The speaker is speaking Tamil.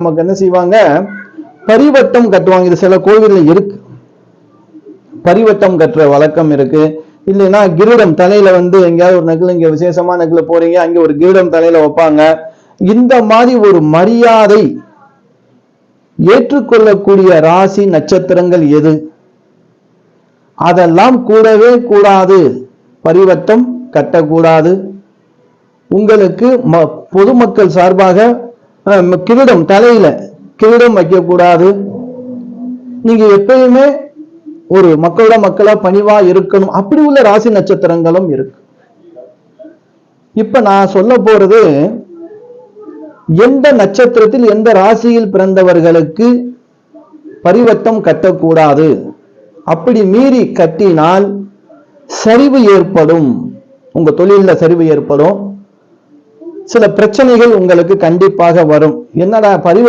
நமக்கு என்ன செய்வாங்க? பரிவட்டம் கட்டுவாங்க. இது சில கோவில்ல இருக்கு. பரிவட்டம் கட்டுற வழக்கம் இருக்கு. இல்லைன்னா கிரீடம் தலையில வந்து எங்கேயாவது ஒரு நகல் இங்க விசேஷமா நகல போறீங்க அங்க ஒரு கிரீடம் தலையில வைப்பாங்க. இந்த மாதிரி ஒரு மரியாதை ஏற்றுக்கொள்ளக்கூடிய ராசி நட்சத்திரங்கள் எது? அதெல்லாம் கூடவே கூடாது. பரிவட்டம் கட்டக்கூடாது. உங்களுக்கு பொதுமக்கள் சார்பாக கிரீடம் தலையில கிரீடம் வைக்கக்கூடாது. நீங்க எப்பயுமே ஒரு மக்களோட மக்களா பணிவா இருக்கணும். அப்படி உள்ள ராசி நட்சத்திரங்களும் இருக்கு. இப்ப நான் சொல்ல போறது எந்த நட்சத்திரத்தில் எந்த ராசியில் பிறந்தவர்களுக்கு பரிவர்த்தம் கட்டக்கூடாது. அப்படி மீறி கட்டினால் சரிவு ஏற்படும். உங்க தொழிலில் சரிவு ஏற்படும். சில பிரச்சனைகள் உங்களுக்கு கண்டிப்பாக வரும். என்னடா பதிவு